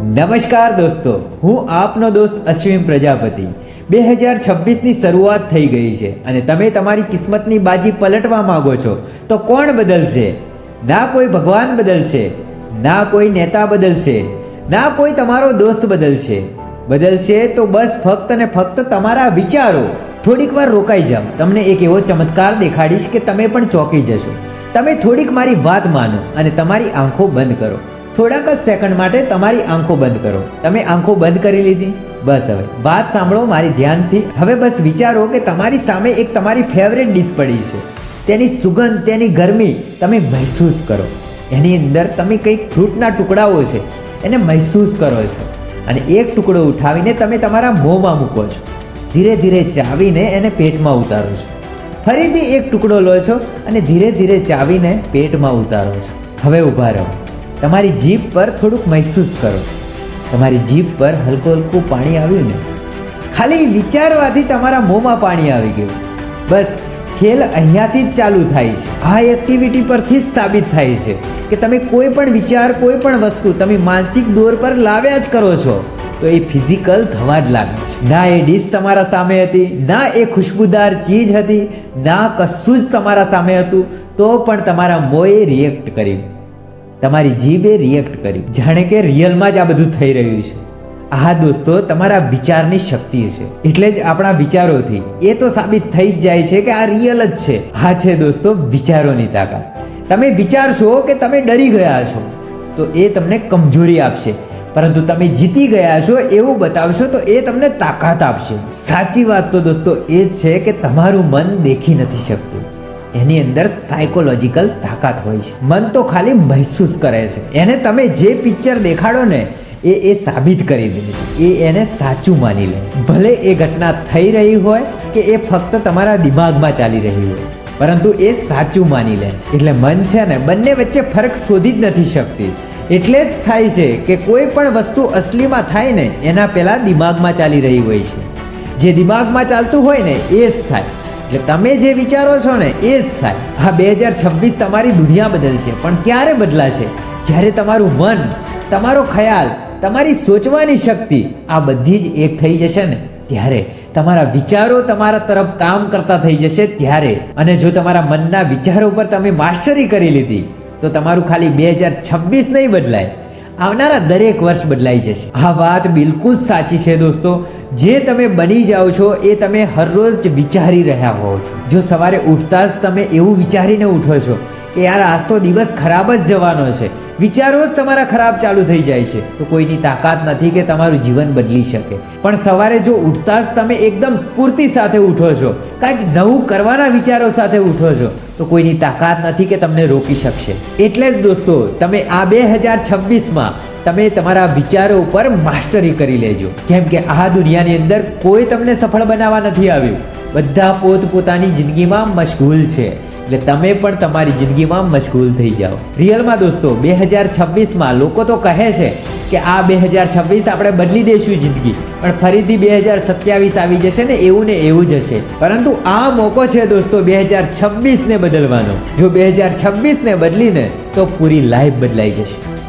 નમસ્કાર દોસ્તો, હું આપનો દોસ્ત અશ્વિન પ્રજાપતિ. બે હજાર છવ્વીસની શરૂઆત થઈ ગઈ છે અને તમે તમારી કિસ્મતની બાજી પલટવા માંગો છો, તો કોણ બદલશે? ના કોઈ ભગવાન બદલશે, ના કોઈ નેતા બદલશે, ના કોઈ તમારો દોસ્ત બદલશે. બદલશે તો બસ ફક્ત ને ફક્ત તમારા વિચારો. થોડીક વાર રોકાઈ જાઓ. તમને એક એવો ચમત્કાર દેખાડીશ કે તમે પણ ચોંકી જશો. તમે થોડીક મારી વાત માનો અને તમારી આંખો બંધ કરો. થોડાક જ સેકન્ડ માટે તમારી આંખો બંધ કરો. તમે આંખો બંધ કરી લીધી? બસ હવે. વાત સાંભળો મારી ધ્યાનથી. હવે બસ વિચારો કે તમારી સામે એક તમારી ફેવરેટ ડિશ પડી છે. તેની સુગંધ, તેની ગરમી તમે મહેસૂસ કરો. એની અંદર તમે કંઈક ફ્રૂટના ટુકડાઓ છે, એને મહેસૂસ કરો છો. અને એક ટુકડો ઉઠાવીને તમે તમારા મોંમાં મૂકો છો. ધીરે ધીરે ચાવીને એને પેટમાં ઉતારો છો. ફરીથી એક ટુકડો લો છો અને ધીરે ધીરે ચાવીને પેટમાં ઉતારો છો. હવે ઊભા રહો. તમારી જીભ પર થોડુંક મહેસૂસ કરો. તમારી જીભ પર હલકું હલકું પાણી આવ્યું ને, ખાલી વિચારવાથી તમારા મોંમાં પાણી આવી ગયું. બસ, ખેલ અહીંયાથી જ ચાલુ થાય છે. આ એક્ટિવિટી પરથી જ સાબિત થાય છે કે તમે કોઈ પણ વિચાર, કોઈ પણ વસ્તુ તમે માનસિક દોર પર લાવ્યા જ કરો છો, તો એ ફિઝિકલ થવા જ લાગે છે. ના એ ડિશ તમારા સામે હતી, ના એ ખુશ્બુદાર ચીજ હતી, ના કશું જ તમારા સામે હતું, તો પણ તમારા મોએ રિએક્ટ કર્યું તમારી જીભે રિએક્ટ કર્યું. જાણે કે રિયલમાં જ આ બધું થઈ રહ્યું છે. આ દોસ્તો, તમારા વિચારની શક્તિ છે. એટલે જ આપણા વિચારોથી એ તો સાબિત થઈ જ જાય છે કે આ રિયલ જ છે. હા છે દોસ્તો, વિચારોની તાકાત. તમે વિચારશો કે તમે ડરી ગયા છો, તો એ તમને કમજોરી આપશે. પરંતુ તમે જીતી ગયા છો એવું બતાવશો તો એ તમને તાકાત આપશે. સાચી વાત તો દોસ્તો એ જ છે કે તમારું મન દેખી નથી શકતું. એની અંદર સાયકોલોજીકલ તાકાત હોય છે. મન તો ખાલી મહેસૂસ કરે છે. એને તમે જે પિક્ચર દેખાડો ને, એ એ સાબિત કરી દે છે. એ એને સાચું માની લે છે. ભલે એ ઘટના થઈ રહી હોય કે એ ફક્ત તમારા દિમાગમાં ચાલી રહી હોય, પરંતુ એ સાચું માની લે છે. એટલે મન છે ને, બંને વચ્ચે ફરક શોધી જ નથી શકતી. એટલે જ થાય છે કે કોઈ પણ વસ્તુ અસલીમાં થાય ને, એના પહેલાં દિમાગમાં ચાલી રહી હોય છે. જે દિમાગમાં ચાલતું હોય ને, એ જ થાય. એટલે તમે જે વિચારો છો ને, એ જ થાય. હા, બે હજાર છવ્વીસ તમારી દુનિયા બદલશે, પણ ક્યારે બદલાશે? જ્યારે તમારું મન, તમારો ખ્યાલ, તમારી સોચવાની શક્તિ, આ બધી જ એક થઈ જશે ને, ત્યારે તમારા વિચારો તમારા તરફ કામ કરતા થઈ જશે ત્યારે. અને જો તમારા મનના વિચારો પર તમે માસ્ટરી કરી લીધી, તો તમારું ખાલી બે હજાર છવ્વીસ નહીં બદલાય. આવનારા દરેક વર્ષ બદલાઈ જશે. આ વાત બિલકુલ સાચી છે દોસ્તો. જે તમે બની જાઓ છો, એ તમે હરરોજ વિચારી રહ્યા હોવ છો. જો સવારે ઉઠતા જ તમે એવું વિચારીને ઉઠો છો કે યાર, આજ તો દિવસ ખરાબ જ જવાનો છે. વિચારો જ તમારા ખરાબ ચાલુ થઈ જાય છે. તો કોઈની તાકાત નથી કે તમારું જીવન બદલી શકે. પણ સવારે જો ઉઠતા જ તમે એકદમ સ્ફૂર્તિ સાથે ઉઠો છો, કાંઈક નવું કરવાના વિચારો સાથે ઉઠો છો, તો કોઈની તાકાત નથી કે તમને રોકી શકશે. એટલે જ દોસ્તો, તમે આ બે હજાર છવ્વીસમાં તમે તમારા વિચારો ઉપર માસ્ટરી કરી લેજો. કેમ કે આ દુનિયાની અંદર કોઈ તમને સફળ બનાવવા નથી આવ્યું. બધા પોત પોતાની જિંદગીમાં મશગુલ છે. એટલે તમે પણ તમારી જિંદગીમાં મશગુલ થઈ જાઓ. રિયલમાં દોસ્તો, બે હજાર છવ્વીસમાં લોકો તો કહે છે કે આ બે હજાર છવ્વીસ આપણે બદલી દઈશું જિંદગી. પણ ફરીથી બે હજાર સત્યાવીસ આવી જશે ને એવું ને એવું જ હશે. પરંતુ આ મોકો છે દોસ્તો બે હજાર છવ્વીસને બદલવાનો. જો બે હજાર છવ્વીસને બદલીને તો પૂરી લાઈફ બદલાઈ જશે.